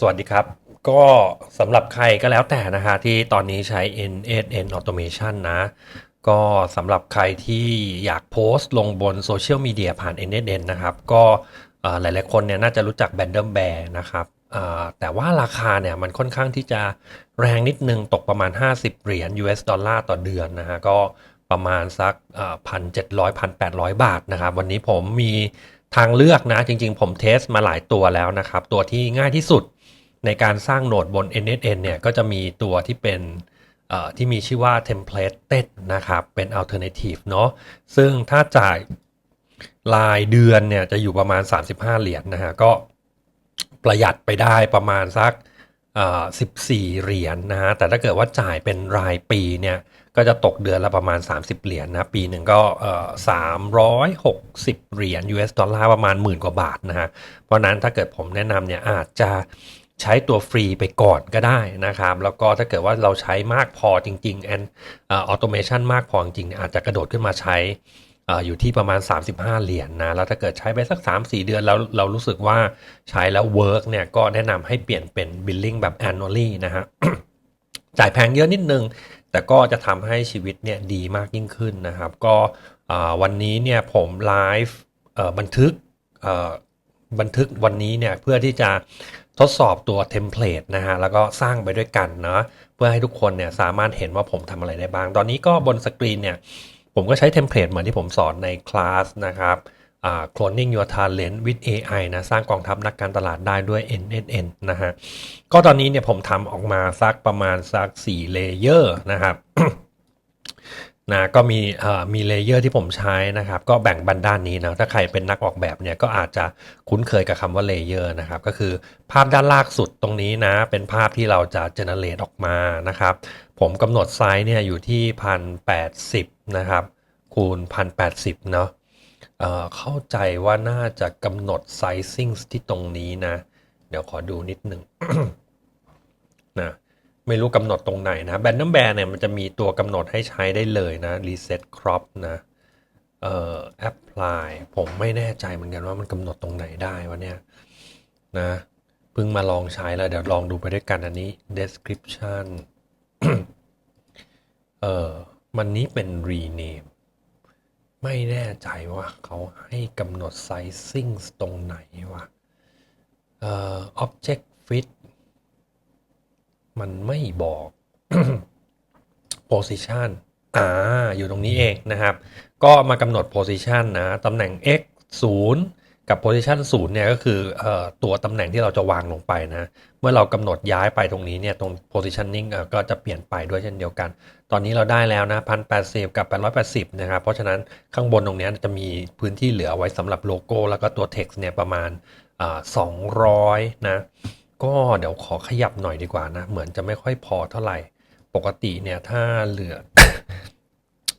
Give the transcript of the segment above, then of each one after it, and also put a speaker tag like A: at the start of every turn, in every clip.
A: สวัสดีครับ ก็สำหรับใครก็แล้วแต่นะคะที่ตอนนี้ใช้ N8N Automation นะ ก็สำหรับใครที่อยากโพสต์ลงบนโซเชียลมีเดียผ่าน N8N นะครับ ก็หลาย ๆ คนเนี่ยน่าจะรู้จัก b a n d e r Bear นะครับแต่ว่าราคาเนี่ยมันค่อนข้างที่จะแรงนิดนึงตกประมาณ 50 เหรียญ US ดอลลาร์ต่อเดือนนะฮะก็ประมาณสักพันเจ็ดร้อยพันแปดร้อยบาทนะครับ วันนี้ผมมีทางเลือกนะ จริง ๆ ผมเทสมาหลายตัวแล้วนะครับ ตัวที่ง่ายที่สุด ในการสร้างโหนดบน NSN เนี่ยก็จะมีตัวที่เป็นที่มีชื่อว่า templated นะครับ เป็น alternative เนาะซึ่งถ้าจ่ายรายเดือนเนี่ยจะอยู่ประมาณ 35 เหรียญนะฮะก็ประหยัดไปได้ประมาณสัก14 เหรียญนะฮะแต่ถ้าเกิดว่าจ่ายเป็นรายปีเนี่ยก็จะตกเดือนละประมาณ 30 เหรียญนะปีหนึ่งก็เอ่อ360เหรียญ US ดอลลาร์ประมาณหมื่นกว่าบาทนะฮะเพราะนั้นถ้าเกิดผมแนะนำเนี่ยอาจจะ ใช้ตัวฟรีไปก่อนก็ได้นะครับ แล้วก็ถ้าเกิดว่าเราใช้มากพอจริงๆแอนออโตเมชันมากพอจริงๆอาจจะกระโดดขึ้นมาใช้อยู่ที่ประมาณ 35 เหรียญนนะแล้วถ้าเกิดใช้ไปสัก 3-4 เดือนแล้วเรารู้สึกว่าใช้แล้วเวิร์กเนี่ยก็แนะนำให้เปลี่ยนเป็น billing แบบ annually นะฮะจ่ายแพงเยอะนิดนึง แต่ก็จะทำให้ชีวิตเนี่ยดีมากยิ่งขึ้นนะครับ ก็วันนี้เนี่ยผมไลฟ์บันทึก บันทึกวันนี้เนี่ยเพื่อที่จะทดสอบตัวเทมเพลตนะฮะแล้วก็สร้างไปด้วยกันเนาะเพื่อให้ทุกคนเนี่ยสามารถเห็นว่าผมทำอะไรได้บ้าง ตอนนี้ก็บนสกรีนเนี่ยผมก็ใช้เทมเพลตเหมือนที่ผมสอนในคลาสนะครับอ่า cloning your talent with AI นะสร้างกองทัพนักการตลาดได้ด้วย NNN นะฮะก็ตอนนี้เนี่ยผมทำออกมาสักประมาณสัก4เลเยอร์นะครับ นะก็มีเอ่อมีเลเยอร์ที่ผมใช้นะครับ ก็แบ่งบันด้านนี้นะถ้าใครเป็นนักออกแบบเนี่ยก็อาจจะคุ้นเคยกับคำว่าเลเยอร์นะครับ ก็คือภาพด้านล่างสุดตรงนี้นะ เป็นภาพที่เราจะเจเนเรตออกมานะครับ ผมกำหนดไซส์เนี่ยอยู่ที่พันแปดสิบนะครับ คูณพันแปดสิบเนาะเอ่อเข้าใจว่าน่าจะกำหนดไซซิ่งที่ตรงนี้นะ เดี๋ยวขอดูนิดหนึ่งนะ ไม่รู้กำหนดตรงไหนนะแบนน้ำแบนเนี่ยมันจะมีตัวกำหนดให้ใช้ได้เลยนะ reset crop นะเอ่อ apply ผมไม่แน่ใจเหมือนกันว่ามันกำหนดตรงไหนได้วะเนี่ยนะเพิ่งมาลองใช้แล้วเดี๋ยวลองดูไปด้วยกันอันนี้ description เอ่อมันนี้เป็น rename ไม่แน่ใจว่าเขาให้กำหนด sizing ตรงไหนวะเอ่อ object fit มันไม่บอก position อ่า อยู่ตรงนี้เองนะครับ ก็มากำหนด position นะตำแหน่ง x 0 กับ position 0เนี่ยก็คืออตัวตำแหน่งที่เราจะวางลงไปนะ เมื่อเรากำหนดย้ายไปตรงนี้เนี่ยตรง positioning ก็จะเปลี่ยนไปด้วยเช่นเดียวกัน ตอนนี้เราได้แล้วนะพันแปดสิบกับแปดร้อยแปดสิบนะครับ เพราะฉะนั้นข้างบนตรงนี้จะมีพื้นที่เหลือไว้สำหรับโลโก้ แล้วก็ตัว text เนี่ยประมาณอ่าสองร้อยนะ ก็เดี๋ยวขอขยับหน่อยดีกว่านะ เหมือนจะไม่ค่อยพอเท่าไหร่ ปกติเนี่ยถ้าเหลือ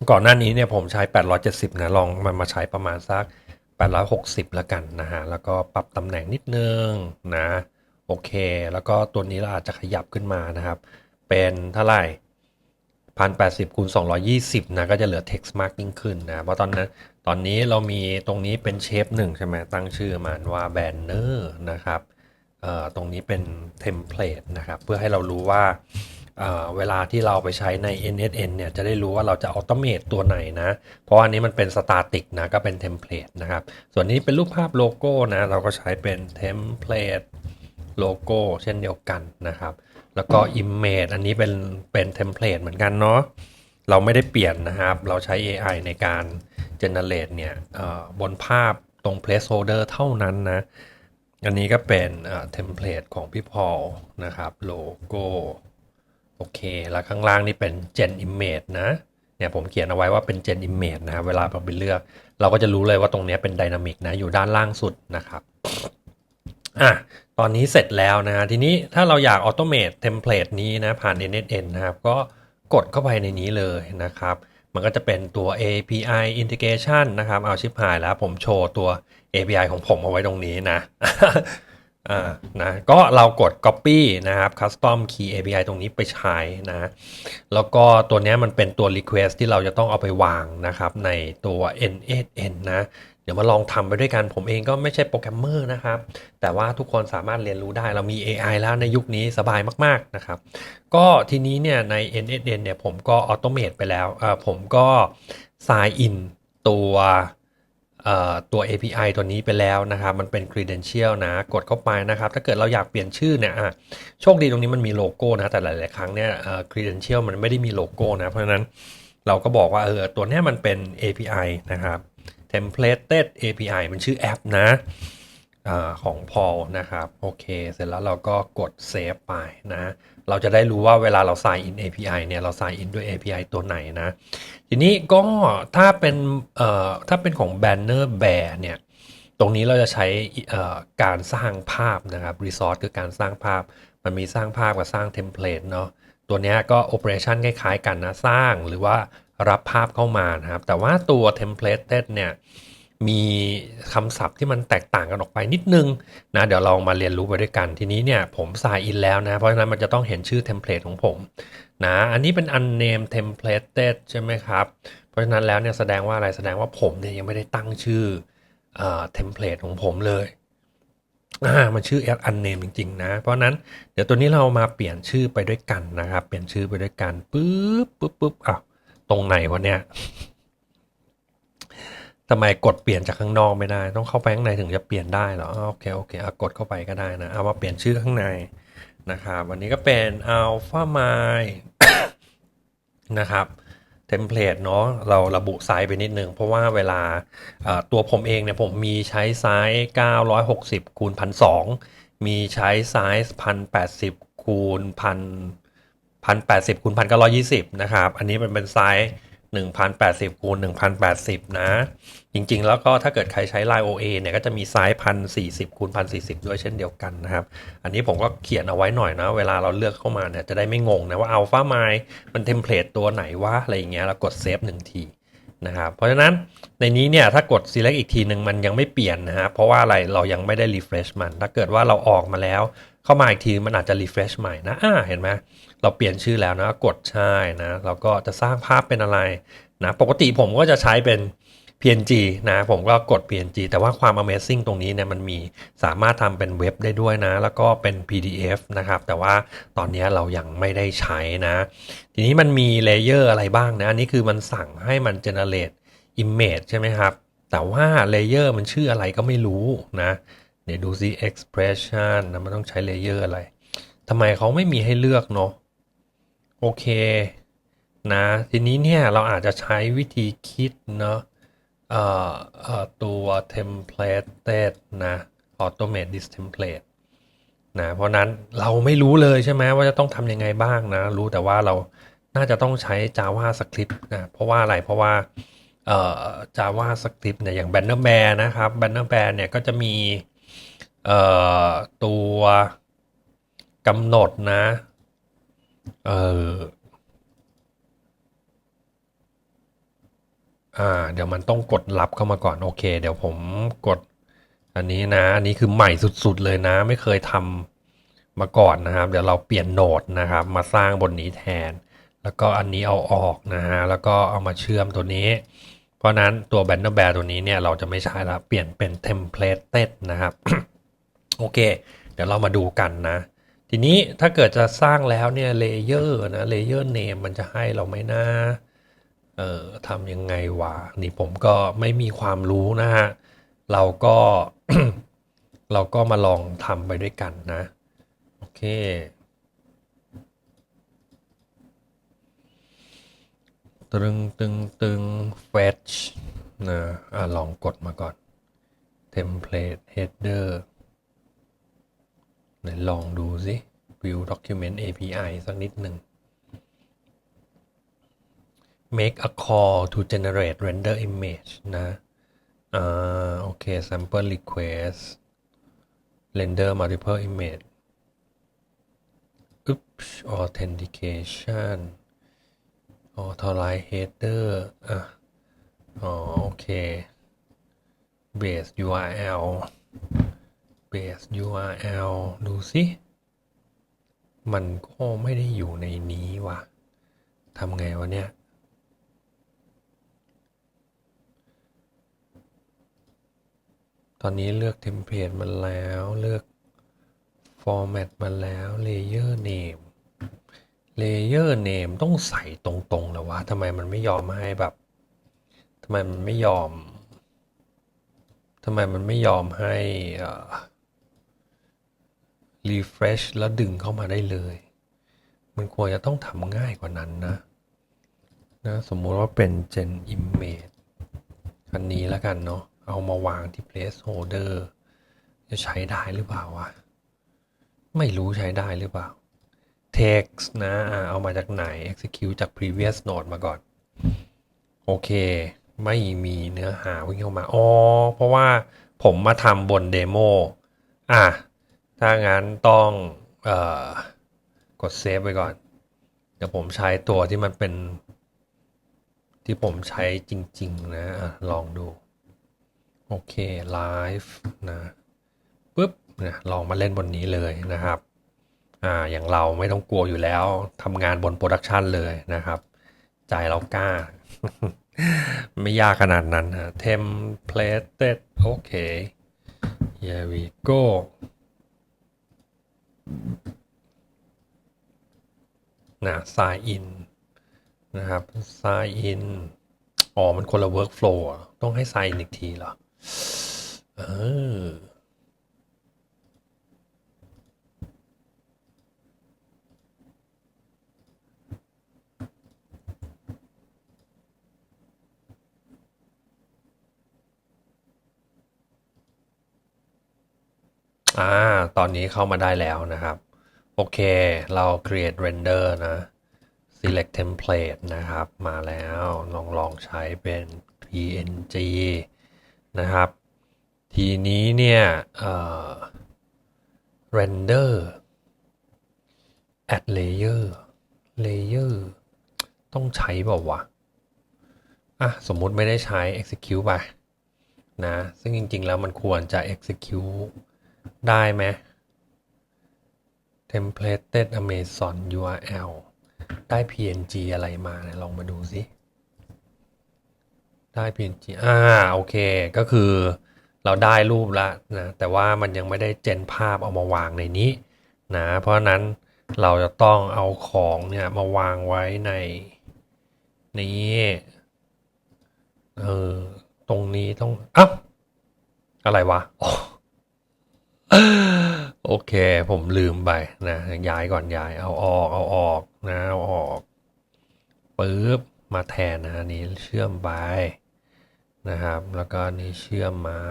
A: ก่อนหน้านี้เนี่ยผมใช้ 870 นะ ลองมันมาใช้ประมาณสัก 860 แล้วกันนะฮะ แล้วก็ปรับตำแหน่งนิดนึงนะ โอเค แล้วก็ตัวนี้เราอาจจะขยับขึ้นมานะครับ เป็นเท่าไหร่1080คูณ220นะก็จะเหลือ text มากยิ่งขึ้นนะเพราะตอนนั้นตอนนี้เรามีตรงนี้เป็นเชฟหนึ่งใช่ไหมตั้งชื่อมันว่า banner นะครับ ตรงนี้เป็นเทมเพลตนะครับเพื่อให้เรารู้ว่าเวลาที่เราไปใช้ใน NSN เนี่ยจะได้รู้ว่าเราจะอัตโนมัติตัวไหนนะ เพราะอันนี้มันเป็นสตาติกนะก็เป็นเทมเพลตนะครับ ส่วนนี้เป็นรูปภาพโลโก้นะเราก็ใช้เป็นเทมเพลตโลโก้เช่นเดียวกันนะครับ แล้วก็ Image อันนี้เป็นเป็นเทมเพลตเหมือนกันเนาะเราไม่ได้เปลี่ยนนะครับ เราใช้ AI ในการ generate เนี่ยบนภาพตรง placeholder เท่านั้นนะ อันนี้ก็เป็นเทมเพลตของพี่พอลนะครับโลโก้โอเค แล้วข้างล่างนี่เป็น Gen Image นะเนี่ยผมเขียนเอาไว้ว่าเป็น Gen Image นะครับเวลาเราไปเลือก เราก็จะรู้เลยว่าตรงนี้เป็น Dynamic นะอยู่ด้านล่างสุดนะครับอะตอนนี้เสร็จแล้วนะทีนี้ถ้าเราอยากออโตเม e เทมเพลตนี้นะผ่าน NSN นะครับ ก็กดเข้าไปในนี้เลยนะครับ มันก็จะเป็นตัว API integration นะครับ เอาชิปหายแล้วผมโชว์ตัว API ของผมเอาไว้ตรงนี้นะอ่านะก็เรากด copy นะครับ custom key API ตรงนี้ไปใช้นะ แล้วก็ตัวนี้มันเป็นตัว request ที่เราจะต้องเอาไปวางนะครับในตัว NSN นะ ดี๋ยวมาลองทำไปด้วยกัน ผมเองก็ไม่ใช่โปรแกรมเมอร์นะครับ แต่ว่าทุกคนสามารถเรียนรู้ได้ เรามี AI แล้วในยุคนี้สบายมาก ๆ นะครับ ก็ทีนี้เนี่ยใน NSN เนี่ยผมก็ออโตเมตไปแล้วเออผมก็ sign in ตัวเอ่อตัว API ตัวนี้ไปแล้วนะครับ มันเป็น credential นะ กดเข้าไปนะครับ ถ้าเกิดเราอยากเปลี่ยนชื่อเนี่ยอะโชคดีตรงนี้มันมีโลโก้นะ แต่หลาย ๆ ครั้งเนี่ยเอ่อ credential มันไม่ได้มีโลโก้นะ เพราะฉะนั้นเราก็บอกว่าเออตัวนี้มันเป็น API นะครับ templated API มันชื่อแอปนะอของ Paul นะครับ โอเค เสร็จแล้วเราก็กด save ไปนะ เราจะได้รู้ว่าเวลาเรา sign in API เนี่ย เรา sign in ด้วย API ตัวไหนนะ ทีนี้ก็ถ้าเป็นถ้าเป็นของ Banner Bear เนี่ย ตรงนี้เราจะใช้การสร้างภาพนะครับ Resource คือการสร้างภาพ มันมีสร้างภาพกับสร้างเทมเพลตเนาะ ตัวเนี้ยก็ Operation คล้ายๆกันนะ สร้างหรือว่า รับภาพเข้ามานะครับ แต่ว่าตัว Templated เนี่ยมีคำศัพท์ที่มันแตกต่างกันออกไปนิดนึงนะเดี๋ยวเรามาเรียนรู้ไปด้วยกันทีนี้เนี่ยผม sign in แล้วนะ เพราะฉะนั้นมันจะต้องเห็นชื่อเทมเพลตของผมนะอันนี้เป็น unnamed templated ใช่ไหมครับ เพราะฉะนั้นแล้วเนี่ยแสดงว่าอะไรแสดงว่าผมเนี่ยยังไม่ได้ตั้งชื่อเอ่อเทมเพลตของผมเลยอ่ามันชื่อ add unnamed จริง ๆ นะ เพราะฉะนั้นเดี๋ยวตัวนี้เรามาเปลี่ยนชื่อไปด้วยกันนะครับ เปลี่ยนชื่อไปด้วยกันปึ๊บปึ๊บปึ๊บอ้าว ตรงไหนวะเนี่ยทำไมกดเปลี่ยนจากข้างนอกไม่ได้ ต้องเข้าไปข้างในถึงจะเปลี่ยนได้เหรอโอเคโอเคเอากดเข้าไปก็ได้นะเอามาเปลี่ยนชื่อข้างในนะครับวันนี้ก็เป็น alpha m i นะครับเทมเพลตเนาะเราระบุไซส์ไปนิดนึง เพราะว่าเวลาตัวผมเองเนี่ยผมมีใช้ไซส์ 960 คูณ 1,200 มีใช้ไซส์ 1,080 คูณ 1,000 1,080คูณ1,920นะครับ อันนี้มันเป็นไซส์1,080คูณ1,080 นะ จริงๆ แล้วก็ถ้าเกิดใครใช้ Line OA เนี่ยก็จะมีไซส์1,040คูณ1,040 ด้วยเช่นเดียวกันนะครับ อันนี้ผมก็เขียนเอาไว้หน่อยนะ เวลาเราเลือกเข้ามาเนี่ยจะได้ไม่งงนะว่า Alpha m i มันเทมเพลตตัวไหนวะอะไรอย่างเงี้ยเรากดเซฟหนึ่งทีนะครับ เพราะฉะนั้นในนี้เนี่ยถ้ากด select อีกทีหนึ่งมันยังไม่เปลี่ยนนะฮะเพราะว่าอะไรเรายังไม่ได้ refresh มัน ถ้าเกิดว่าเราออกมาแล้ว เข้ามาอีกทีมันอาจจะ refresh ใหม่นะอ่าเห็นไหมเราเปลี่ยนชื่อแล้วนะกดใช่นะเราก็จะสร้างภาพเป็นอะไรนะปกติผมก็จะใช้เป็น PNG นะผมก็กด PNG แต่ว่าความ Amazing ตรงนี้เนี่ยมันมีสามารถทำเป็นเว็บได้ด้วยนะ แล้วก็เป็น PDF นะครับ แต่ว่าตอนนี้เรายังไม่ได้ใช้นะ ทีนี้มันมีเลเยอร์อะไรบ้างนะ อันนี้คือมันสั่งให้มัน generate image ใช่ไหมครับ แต่ว่าเลเยอร์มันชื่ออะไรก็ไม่รู้นะ เดี๋ยวดูซิ expression นะมันต้องใช้เลเยอร์อะไรทำไมเขาไม่มีให้เลือกเนาะโอเคนะทีนี้เนี่ยเราอาจจะใช้วิธีคิดเนาะตัว templated นะ automate this template นะเพราะนั้นเราไม่รู้เลยใช่ไหมว่าจะต้องทำยังไงบ้างนะ รู้แต่ว่าเราน่าจะต้องใช้ JavaScript นะเพราะว่าอะไรเพราะว่าเอ่อ JavaScript เนี่ยอย่าง Bannerbear นะครับ Bannerbear เนี่ยก็จะมี เอ่อตัวกำหนดนะเอออ่าเดี๋ยวมันต้องกดรับเข้ามาก่อนโอเค เดี๋ยวผมกดอันนี้นะ อันนี้คือใหม่สุดๆเลยนะ ไม่เคยทำมาก่อนนะครับ เดี๋ยวเราเปลี่ยนโหนดนะครับ มาสร้างบนนี้แทน แล้วก็อันนี้เอาออกนะฮะแล้วก็เอามาเชื่อมตัวนี้ เพราะนั้นตัว Banner Bear ตัวนี้เนี่ยเราจะไม่ใช้แล้วเปลี่ยนเป็น Templated นะครับ โอเค เดี๋ยวเรามาดูกันนะ ทีนี้ถ้าเกิดจะสร้างแล้วเนี่ยเลเยอร์นะเลเยอร์เนมมันจะให้เราไหมนะเอ่อทำยังไงวะนี่ผมก็ไม่มีความรู้นะฮะเราก็เราก็มาลองทำไปด้วยกันนะ โอเค ตึงตึงตึง fetch นะอะลองกดมาก่อน template header ลองดูสิ view document API สักนิดหนึ่ง make a call to generate render image นะ อ่า โอเค sample request render multiple image oops authentication authorize header อะ อ๋อ โอเค base URL base URL ดูสิมันก็ไม่ได้อยู่ในนี้ว่ะทำไงวะเนี่ย ตอนนี้เลือกเทมเพลตมาแล้วเลือก format มาแล้ว layer name layer name ต้องใส่ตรงๆแล้ววะทำไมมันไม่ยอมให้แบบทำไมมันไม่ยอมทำไมมันไม่ยอมให้ เอ่อ refresh แล้วดึงเข้ามาได้เลย มันควรจะต้องทำง่ายกว่านั้นนะนะ สมมุติว่าเป็น gen image อันนี้แล้วกันเนาะ เอามาวางที่ placeholder จะใช้ได้หรือเปล่าวะ ไม่รู้ใช้ได้หรือเปล่า text นะเอามาจากไหน execute จาก previous node มาก่อน โอเค ไม่มีเนื้อหาวิ่งเข้ามา อ๋อ เพราะว่าผมมาทำบนเดโมอะ ถ้างั้นต้องออกดเซฟไว้ก่อน เดี๋ยวผมใช้ตัวที่มันเป็น ที่ผมใช้จริง ๆ นะอะลองดู โอเคไลฟ์นะปุ๊บนะลองมาเล่นบนนี้เลยนะครับอ่าอย่างเราไม่ต้องกลัวอยู่แล้วทำงานบนโปรดักชันเลยนะครับใจเรากล้า ไม่ยากขนาดนั้นฮะ templated โอเค here we go นะ sign in นะครับ sign in อ๋อ มันคนละ workflow ต้องให้ sign in อีกทีเหรอเออ อ่าตอนนี้เข้ามาได้แล้วนะครับ โอเค เรา create render นะ select template นะครับ มาแล้วลองลองใช้เป็น png นะครับ ทีนี้เนี่ยเอ่อ render add layer layer ต้องใช้เปล่าวะอะสมมุติไม่ได้ใช้ execute ไปนะ ซึ่งจริง ๆ แล้วมันควรจะ execute ได้ไหม templated amazon url ได้ png อะไรมาเนี่ยลองมาดูสิ ได้ png อ่า โอเค ก็คือเราได้รูปแล้วนะ แต่ว่ามันยังไม่ได้เจนภาพเอามาวางในนี้นะ เพราะนั้นเราจะต้องเอาของเนี่ยมาวางไว้ในนี้เออ ตรงนี้ต้องอ้าอะไรวะ โอเค ผมลืมไปนะย้ายก่อนย้าย เอาออก เอาออกนะเอาออกปึ๊บมาแทนนะนี้เชื่อมไปนะครับ แล้วก็นี้เชื่อมมา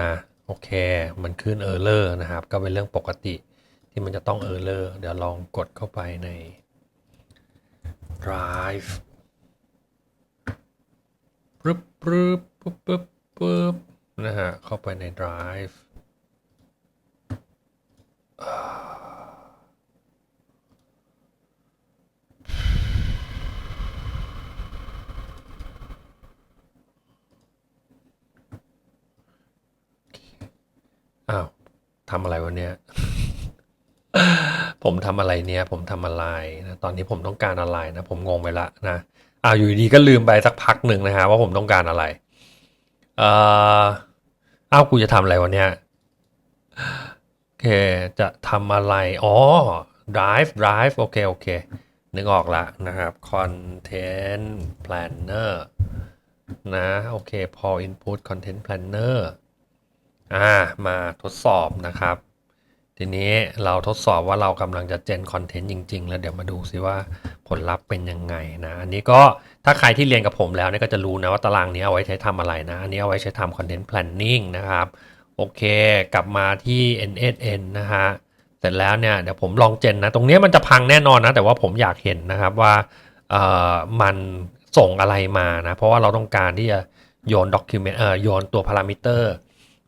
A: นะโอเค มันขึ้นเออร์เลอร์นะครับ ก็เป็นเรื่องปกติที่มันจะต้องเออร์เลอร์เดี๋ยวลองกดเข้าไปใน drive ปึ๊บปึ๊บปึ๊บปึ๊บปึ๊บนะฮะเข้าไปใน drive อ้าวทำอะไรวะเนี่ยผมทำอะไรเนี่ยผมทำอะไรนะตอนนี้ผมต้องการอะไรนะ ผมงงไปละนะอ้าวอยู่ดีก็ลืมไปสักพักหนึ่งนะฮะว่าผมต้องการอะไรเอ่ออ้าวกูจะทำอะไรวะเนี่ย คจะทำอะไร อ๋อ drive drive โอเค โอเค นึกออกละนะครับ content planner นะ โอเค พอ input content planner อ่า มาทดสอบนะครับ ทีนี้เราทดสอบว่าเรากำลังจะเจนคอนเทนต์จริง ๆ แล้วเดี๋ยวมาดูซิว่าผลลัพธ์เป็นยังไงนะ อันนี้ก็ถ้าใครที่เรียนกับผมแล้วเนี่ยก็จะรู้นะว่าตารางนี้เอาไว้ใช้ทำอะไรนะ อันนี้เอาไว้ใช้ทำคอนเทนต์ planning นะครับ โอเค กลับมาที่ NSN นะฮะ เสร็จแล้วเนี่ยเดี๋ยวผมลองเจนนะ ตรงนี้มันจะพังแน่นอนนะ แต่ว่าผมอยากเห็นนะครับว่าเอ่อมันส่งอะไรมานะ เพราะว่าเราต้องการที่จะโยนด็อกิเมนต์เอ่อโยนตัวพารามิเตอร์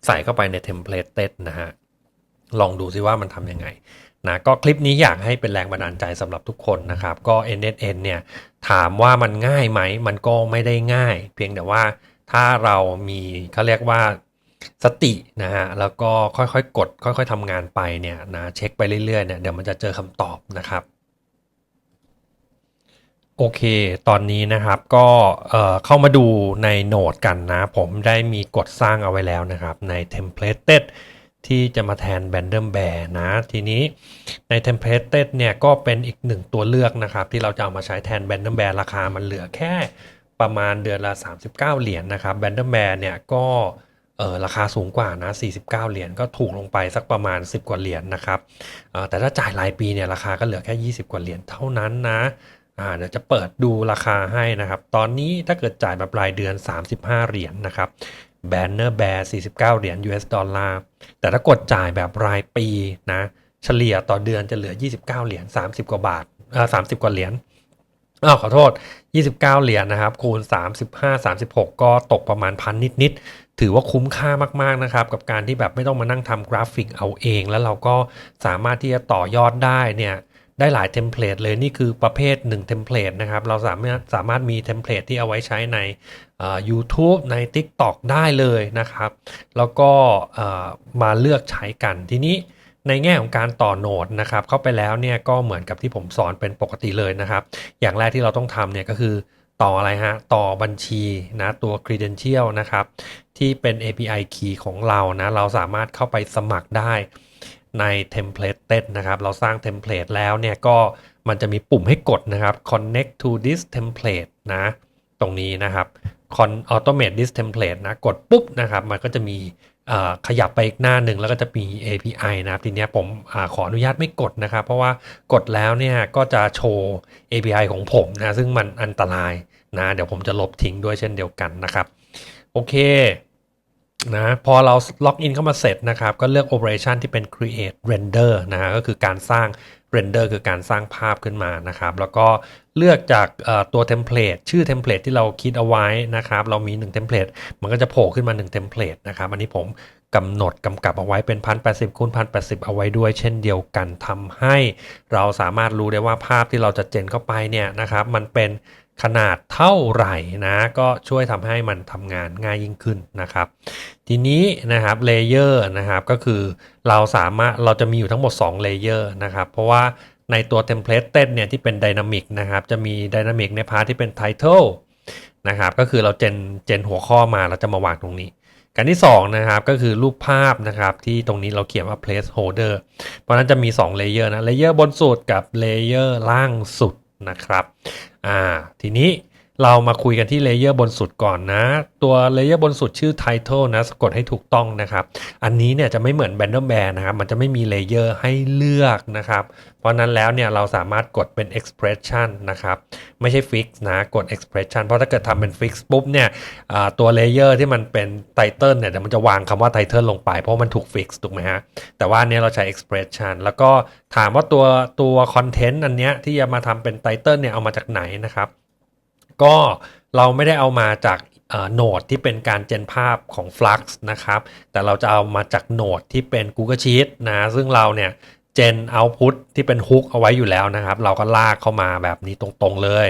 A: ใส่เข้าไปในเทมเพลตเต็นะฮะ ลองดูซิว่ามันทำยังไงนะก็คลิปนี้อยากให้เป็นแรงบันดาลใจสำหรับทุกคนนะครับ ก็ NSN เนี่ยถามว่ามันง่ายไหม มันก็ไม่ได้ง่าย เพียงแต่ว่าถ้าเรามีเขาเรียกว่า สตินะฮะแล้วก็ค่อยๆกด ค่อยๆทำงานไปเนี่ยนะเช็คไปเรื่อยๆเนี่ยเดี๋ยวมันจะเจอคำตอบนะครับโอเค ตอนนี้นะครับก็เอ่อเข้ามาดูในโนดกันนะ ผมได้มีกดสร้างเอาไว้แล้วนะครับใน templated ที่จะมาแทน b a n d e r Bear นะ ทีนี้ใน templated เนี่ยก็เป็นอีกหนึ่งตัวเลือกนะครับ ที่เราจะเอามาใช้แทน b a n d e r Bear ราคามันเหลือแค่ประมาณเดือนละ 39 เหรียญนะครับ b a n d e r Bear เนี่ยก็ เออราคาสูงกว่านะ 49 เหรียญก็ถูกลงไปสักประมาณ 10 กว่าเหรียญนะครับออแต่ถ้าจ่ายรายปีเนี่ยราคาก็เหลือแค่ 20 กว่าเหรียญเท่านั้นนะอ่าเดี๋ยวจะเปิดดูราคาให้นะครับ ตอนนี้ถ้าเกิดจ่ายแบบรายเดือน 35 เหรียญนนะครับ Banner Bear 49 เหรียญ US ดอลลาร์ แต่ถ้ากดจ่ายแบบรายปีนะ เฉลี่ยต่อเดือนจะเหลือ 29 เหรียญ 30 กว่าบาทอ่า30 กว่าเหรียญอ้าวขอโทษ 29 เหรียญนะครับ คูณ 35 36 ก็ตกประมาณพันนิดๆ ถือว่าคุ้มค่ามากๆนะครับ กับการที่แบบไม่ต้องมานั่งทำกราฟิกเอาเอง แล้วเราก็สามารถที่จะต่อยอดได้เนี่ยได้หลายเทมเพลตเลยนี่คือประเภท1เทมเพลตนะครับ เราสามารถสามารถมีเทมเพลตที่เอาไว้ใช้ใน YouTube ใน TikTok ได้เลยนะครับ แล้วก็มาเลือกใช้กันทีนี้ในแง่ของการต่อโหนดนะครับ เข้าไปแล้วเนี่ยก็เหมือนกับที่ผมสอนเป็นปกติเลยนะครับ อย่างแรกที่เราต้องทำเนี่ยก็คือ ต่ออะไรฮะ ต่อบัญชีนะตัว credential นะครับ ที่เป็น API key ของเรานะ เราสามารถเข้าไปสมัครได้ใน Template นะครับ เราสร้าง template แล้วเนี่ยก็มันจะมีปุ่มให้กดนะครับ connect to this template นะ ตรงนี้นะครับ con automate this template นะ กดปุ๊บนะครับ มันก็จะมี ขยับไปอีกหน้าหนึ่งแล้วก็จะมี API นะครับ ทีนี้ผมอขออนุญาตไม่กดนะครับ เพราะว่ากดแล้วเนี่ยก็จะโชว์ API ของผมนะ ซึ่งมันอันตรายนะ เดี๋ยวผมจะลบทิ้งด้วยเช่นเดียวกันนะครับ โอเคนะพอเราล็อกอินเข้ามาเสร็จนะครับ ก็เลือก operation ที่เป็น create render นะฮะก็คือการสร้าง render คือการสร้างภาพขึ้นมานะครับ แล้วก็ เลือกจากตัว template ชื่อ template ที่เราคิดเอาไว้นะครับ เรามี1 template มันก็จะโผล่ขึ้นมา1 template นะครับ อันนี้ผมกำหนดกำกับเอาไว้เป็น 1080คูณ1080 เอาไว้ด้วย เช่นเดียวกันทำให้เราสามารถรู้ได้ว่าภาพที่เราจะเจนเข้าไปเนี่ยนะครับ มันเป็นขนาดเท่าไหร่นะ ก็ช่วยทำให้มันทำงานง่ายยิ่งขึ้นนะครับ ทีนี้นะครับเลเยอร์นะครับก็คือเราสามารถเราจะมีอยู่ทั้งหมด2เลเยอร์นะครับ เพราะว่า ในตัวเทมเพลตเต้นเนี่ยที่เป็นดินามิกนะครับจะมีดินามิกในพาร์ทที่เป็นไททอลนะครับก็คือเราเจนเจนหัวข้อมาเราจะมาวางตรงนี้ การที่2นะครับก็คือรูปภาพนะครับที่ตรงนี้เราเขียนว่า placeholder เพราะฉะนั้นจะมี2เลเยอร์นะเลเยอร์บนสุดกับเลเยอร์ล่างสุดนะครับอ่าทีนี้ เรามาคุยกันที่เลเยอร์บนสุดก่อนนะ ตัวเลเยอร์บนสุดชื่อ title นะ สะกดให้ถูกต้องนะครับ อันนี้เนี่ยจะไม่เหมือน Banner Bear นะครับ มันจะไม่มีเลเยอร์ให้เลือกนะครับ เพราะนั้นแล้วเนี่ยเราสามารถกดเป็น expression นะครับ ไม่ใช่ fix นะกด expression เพราะถ้าเกิดทำเป็น fix ปุ๊บเนี่ยตัวเลเยอร์ที่มันเป็น title เนี่ยเดี๋ยวมันจะวางคำว่า title ลงไป เพราะมันถูก fix ถูกไหมฮะ แต่ว่านเนี้ยเราใช้ expression แล้วก็ถามว่าตัวตัว content อันเนี้ยที่จะมาทำเป็น title เนี่ยเอามาจากไหนนะครับ ก็เราไม่ได้เอามาจากโหนดที่เป็นการเจนภาพของ Flux นะครับ แต่เราจะเอามาจากโหนดที่เป็น Google Sheet นะ ซึ่งเราเนี่ยเจน output ที่เป็น hook เอาไว้อยู่แล้วนะครับ เราก็ลากเข้ามาแบบนี้ตรงๆเลย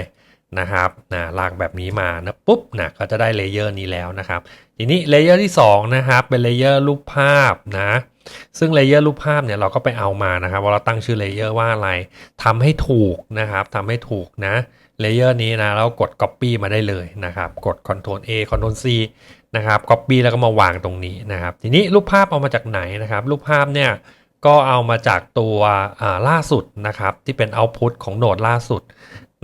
A: นะครับนะลากแบบนี้มานะปุ๊บนะก็จะได้เลเยอร์นี้แล้วนะครับ ทีนี้เลเยอร์ที่2นะครับเป็นเลเยอร์รูปภาพนะซึ่งเลเยอร์รูปภาพเนี่ยเราก็ไปเอามานะครับว่าเราตั้งชื่อเลเยอร์ว่าอะไรทำให้ถูกนะครับทำให้ถูกนะ เลเยอร์นี้นะแล้วกด Copy มาได้เลยนะครับ กด Ctrl A Ctrl C นะครับ Copy แล้วก็มาวางตรงนี้นะครับ ทีนี้รูปภาพเอามาจากไหนนะครับ รูปภาพเนี่ยก็เอามาจากตัวล่าสุดนะครับ ที่เป็น Output ของโหนดล่าสุด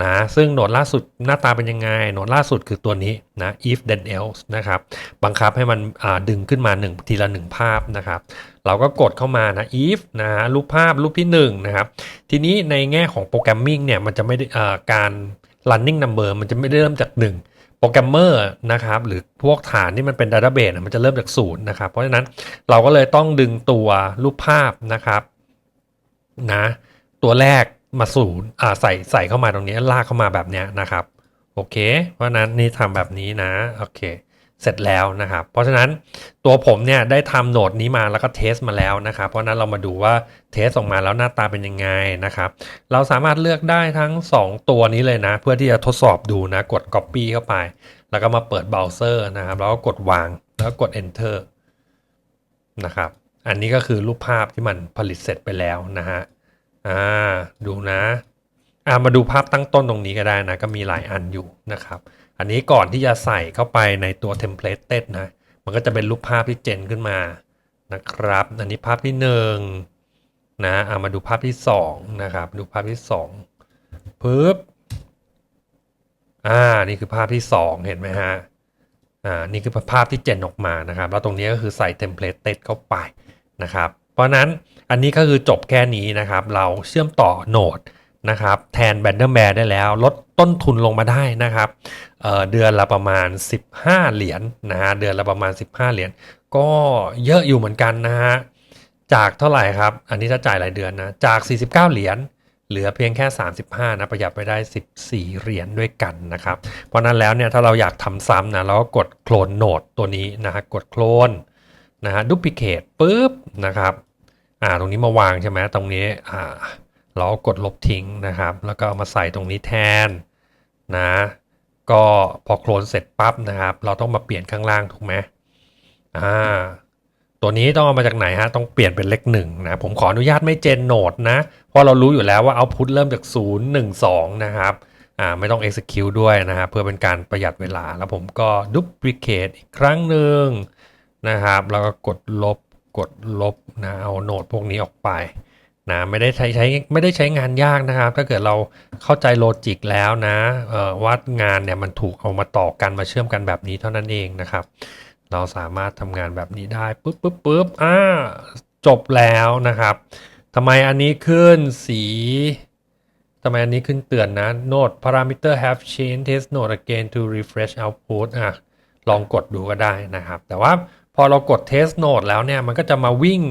A: นะซึ่งโหนดล่าสุดหน้าตาเป็นยังไงโหนดล่าสุดคือตัวนี้นะ if then else นะครับบังคับให้มันดึงขึ้นมา 1 ทีละ 1 ภาพนะครับ เราก็กดเข้ามานะ if นะรูปภาพรูปที่1นะครับทีนี้ในแง่ของโปรแกรมมิ่งเนี่ยมันจะไม่ได้การ running number มันจะไม่ได้เริ่มจาก 1 โปรแกรมเมอร์นะครับหรือพวกฐานที่มันเป็นดัตเตอร์เบสมันจะเริ่มจากศูนย์นะครับ เพราะฉะนั้นเราก็เลยต้องดึงตัวรูปภาพนะครับนะตัวแรกมาศูนย์อ่าใส่ใส่เข้ามาตรงนี้ลากเข้ามาแบบเนี้ยนะครับ โอเค เพราะฉะนั้นนี่ทำแบบนี้นะ โอเค เสร็จแล้วนะครับ เพราะฉะนั้นตัวผมเนี่ยได้ทำโหนดนี้มาแล้วก็เทสมาแล้วนะครับ เพราะนั้นเรามาดูว่าเทสออกมาแล้วหน้าตาเป็นยังไงนะครับ เราสามารถเลือกได้ทั้ง 2 ตัวนี้เลยนะ เพื่อที่จะทดสอบดูนะ กด Copy เข้าไป แล้วก็มาเปิดเบราว์เซอร์นะครับ แล้วก็กดวาง แล้วก็กด Enter นะครับ อันนี้ก็คือรูปภาพที่มันผลิตเสร็จไปแล้วนะฮะ อ่า ดูนะ อ่ามาดูภาพตั้งต้นตรงนี้ก็ได้นะ ก็มีหลายอันอยู่นะครับ อันนี้ก่อนที่จะใส่เข้าไปในตัวเทมเพลตเต็ดนะ มันก็จะเป็นรูปภาพที่เจนขึ้นมานะครับ อันนี้ภาพที่หนึ่งนะเอามาดูภาพที่สองนะครับ ดูภาพที่สองปึ๊บ อ่า นี่คือภาพที่สองเห็นไหมฮะ อ่า นี่คือภาพที่เจนออกมานะครับ แล้วตรงนี้ก็คือใส่เทมเพลตเต็ดเข้าไปนะครับ เพราะนั้นอันนี้ก็คือจบแค่นี้นะครับ เราเชื่อมต่อโหนด นะครับแทนแบนเดอร์แ a ร์ได้แล้ว ลดต้นทุนลงมาได้นะครับเเดือนละประมาณ 15 เหรียญนะฮะเดือนละประมาณ 15 เหรียญก็เยอะอยู่เหมือนกันนะฮะจากเท่าไหร่ครับ อันนี้ถ้าจ่ายรายเดือนนะจาก 49 เหรียญเหลือเพียงแค่ 35 นะ ประหยัดไปได้ 14 เหรียญด้วยกันนะครับ เพราะนั้นแล้วเนี่ยถ้าเราอยากทำซ้ำนะเราก็กดโคลนโนดตัวนี้นะฮะกดโคลนนะฮะดูพิเคตปุ๊บนะครับอ่าตรงนี้มาวางใช่ไหมตรงนี้อ่า เรากดลบทิ้งนะครับ แล้วก็เอามาใส่ตรงนี้แทนนะก็พอโคลนเสร็จปั๊บนะครับ เราต้องมาเปลี่ยนข้างล่างถูกไหมอ่าตัวนี้ต้องเอามาจากไหนฮะ ต้องเปลี่ยนเป็นเลขหนึ่งนะ ผมขออนุญาตไม่เจนโนดนะ เพราะเรารู้อยู่แล้วว่าเอาพุทเริ่มจาก 0 1 2 นะครับ อ่า ไม่ต้อง execute ด้วยนะครับ เพื่อเป็นการประหยัดเวลา แล้วผมก็ duplicate อีกครั้งหนึ่งนะครับ แล้วก็กดลบ กดลบนะ เอาโนดพวกนี้ออกไป นะไม่ได้ใช้ใช้ไม่ได้ใช้งานยากนะครับ ถ้าเกิดเราเข้าใจโลจิกแล้วนะว่างานเนี่ยมันถูกเอามาต่อกันมาเชื่อมกันแบบนี้เท่านั้นเองนะครับ เราสามารถทำงานแบบนี้ได้ปุ๊บปุ๊บปุ๊บอ่าจบแล้วนะครับทำไมอันนี้ขึ้นสีทำไมอันนี้ขึ้นเตือนนะ Note parameter have changed test node again to refresh output อะลองกดดูก็ได้นะครับ แต่ว่าพอเรากด test node แล้วเนี่ยมันก็จะมาวิ่ง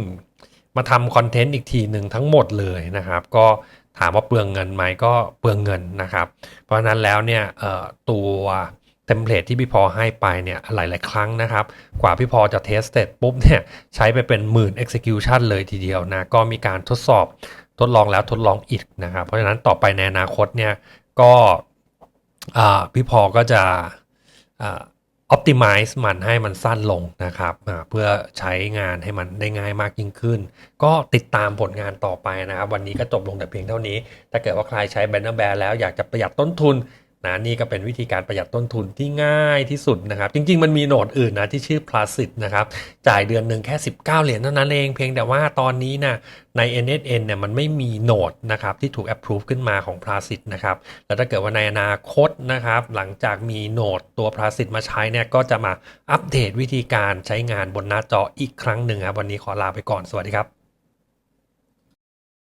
A: มาทำคอนเทนต์อีกทีหนึ่งทั้งหมดเลยนะครับ ก็ถามว่าเปลืองเงินไหมก็เปลืองเงินนะครับ เพราะนั้นแล้วเนี่ยตัวเทมเพลตที่พี่พอให้ไปเนี่ยหลายๆ ครั้งนะครับ กว่าพี่พอจะเทสเสร็จปุ๊บเนี่ยใช้ไปเป็นหมื่น execution เลยทีเดียวนะ ก็มีการทดสอบทดลองแล้วทดลองอีกนะครับ เพราะฉะนั้นต่อไปในอนาคตเนี่ยก็พี่พอก็จะ optimize มันให้มันสั้นลงนะครับเพื่อใช้งานให้มันได้ง่ายมากยิ่งขึ้น ก็ติดตามผลงานต่อไปนะครับ วันนี้ก็จบลงแต่เพียงเท่านี้ ถ้าเกิดว่าใครใช้ Banner Bear แล้วอยากจะประหยัดต้นทุน นะนี่ก็เป็นวิธีการประหยัดต้นทุนที่ง่ายที่สุดนะครับ จริง ๆ มันมีโหนดอื่นนะที่ชื่อ p l a s i t นะครับ จ่ายเดือนหนึ่งแค่ 19 เหรียญเท่านั้นเอง เพียงแต่ว่าตอนนี้นะใน NSN เนี่ยมันไม่มีโหนดนะครับที่ถูก approve ขึ้นมาของ p l a s i t นะครับ แล้วถ้าเกิดว่าในอนาคตนะครับ หลังจากมีโหนดตัว p l a s i t มาใช้เนี่ยก็จะมาอัปเดตวิธีการใช้งานบนหน้าจออีกครั้งหนึ่งครับวันนี้ขอลาไปก่อนสวัสดีครับ